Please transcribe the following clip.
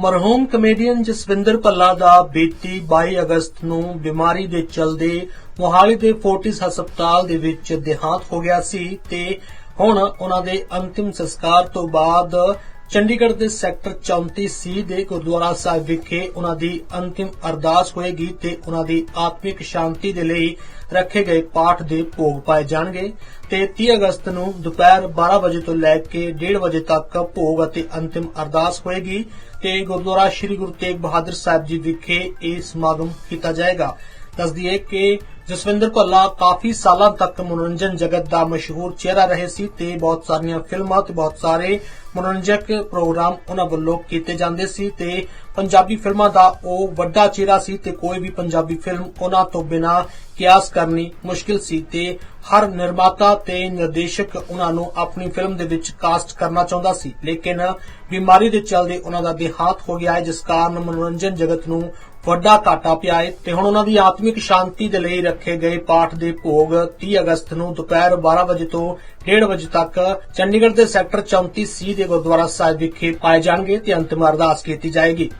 ਮਰਹੂਮ comedian Jaswinder Bhalla ਦਾ ਬੀਤੀ 22 ਅਗਸਤ ਨੂੰ ਬਿਮਾਰੀ ਦੇ ਚਲਦੇ ਮੋਹਾਲੀ ਦੇ ਫੋਰਟਿਸ ਹਸਪਤਾਲ ਦੇ ਵਿੱਚ ਦੇਹਾਂਤ ਹੋ ਗਿਆ ਸੀ ਤੇ ਹੁਣ ਉਹਨਾਂ ਦੇ ਅੰਤਿਮ ਸੰਸਕਾਰ ਤੋਂ ਬਾਅਦ ਚੰਡੀਗੜ੍ਹ ਦੇ ਸੈਕਟਰ 34 ਸੀ ਦੇ ਗੁਰਦੁਆਰਾ ਸਾਹਿਬ ਵਿਖੇ ਉਹਨਾਂ ਦੀ ਅੰਤਿਮ ਅਰਦਾਸ ਹੋਏਗੀ ਤੇ ਉਹਨਾਂ ਦੀ ਆਤਮਿਕ ਸ਼ਾਂਤੀ ਦੇ ਲਈ ਰੱਖੇ ਗਏ ਪਾਠ ਦੇ ਭੋਗ ਪਾਏ ਜਾਣਗੇ ਤੇ 30 ਅਗਸਤ ਨੂੰ ਦੁਪਹਿਰ 12 ਵਜੇ ਤੋਂ ਲੈ ਕੇ 1:30 ਵਜੇ ਤੱਕ ਭੋਗ ਅਤੇ ਅੰਤਿਮ ਅਰਦਾਸ ਹੋਏਗੀ ਤੇ ਗੁਰਦੁਆਰਾ ਸ੍ਰੀ ਗੁਰੂ ਤੇਗ ਬਹਾਦਰ ਸਾਹਿਬ ਜੀ ਵਿਖੇ ਇਹ ਸਮਾਗਮ ਕੀਤਾ ਜਾਏਗਾ। ਦੱਸ ਕਿ ਜਸਵਿੰਦਰ ਭੱਲਾ ਕਾਫੀ ਸਾਲਾਂ ਤੱਕ ਮਨੋਰੰਜਨ ਜਗਤ ਦਾ ਮਸ਼ਹੂਰ ਚਿਹਰਾ ਰਹੇ ਸੀ ਤੇ ਬਹੁਤ ਸਾਰੀਆਂ ਫਿਲਮਾਂ ਤੇ ਬਹੁਤ ਸਾਰੇ ਮਨੋਰੰਜਕ ਪ੍ਰੋਗਰਾਮ ਉਹਨਾਂ ਵੱਲੋਂ ਕੀਤੇ ਜਾਂਦੇ ਸੀ ਤੇ ਪੰਜਾਬੀ ਫਿਲਮਾਂ ਦਾ ਉਹ ਵੱਡਾ ਚਿਹਰਾ ਸੀ ਤੇ ਕੋਈ ਵੀ ਪੰਜਾਬੀ ਫਿਲਮ ਉਹਨਾਂ ਤੋਂ ਬਿਨਾ ਕਿਆਸ ਕਰਨੀ ਮੁਸ਼ਕਿਲ ਸੀ ਤੇ ਹਰ ਨਿਰਮਾਤਾ ਤੇ ਨਿਰਦੇਸ਼ਕ ਉਹਨਾਂ ਨੂੰ ਆਪਣੀ ਫਿਲਮ ਦੇ ਵਿੱਚ ਕਾਸਟ ਕਰਨਾ ਚਾਹੁੰਦਾ ਸੀ। ਲੇਕਿਨ ਬਿਮਾਰੀ ਦੇ ਚੱਲਦੇ ਉਹਨਾਂ ਦਾ ਦੇਹਾਂਤ ਹੋ ਗਿਆ ਹੈ, ਜਿਸ ਕਾਰਨ ਮਨੋਰੰਜਨ ਜਗਤ ਨੂੰ ਵੱਡਾ ਘਾਟਾ ਪਿਆ ਹੈ ਤੇ ਹੁਣ ਉਹਨਾਂ ਦੀ ਆਤਮਿਕ ਸ਼ਾਂਤੀ ਦੇ ਲਈ ਰੱਖੇ ਗਏ ਪਾਠ ਦੇ ਭੋਗ 30 ਅਗਸਤ ਨੂੰ ਦੁਪਹਿਰ 12 ਵਜੇ ਤੋਂ 1:30 ਵਜੇ ਤੱਕ ਚੰਡੀਗੜ੍ਹ ਦੇ ਸੈਕਟਰ 34 ਸੀ ਦੇ ਗੁਰਦੁਆਰਾ ਸਾਹਿਬ ਵਿਖੇ ਪਾਏ ਜਾਣਗੇ ਤੇ ਅੰਤਿਮ ਅਰਦਾਸ ਕੀਤੀ ਜਾਏਗੀ।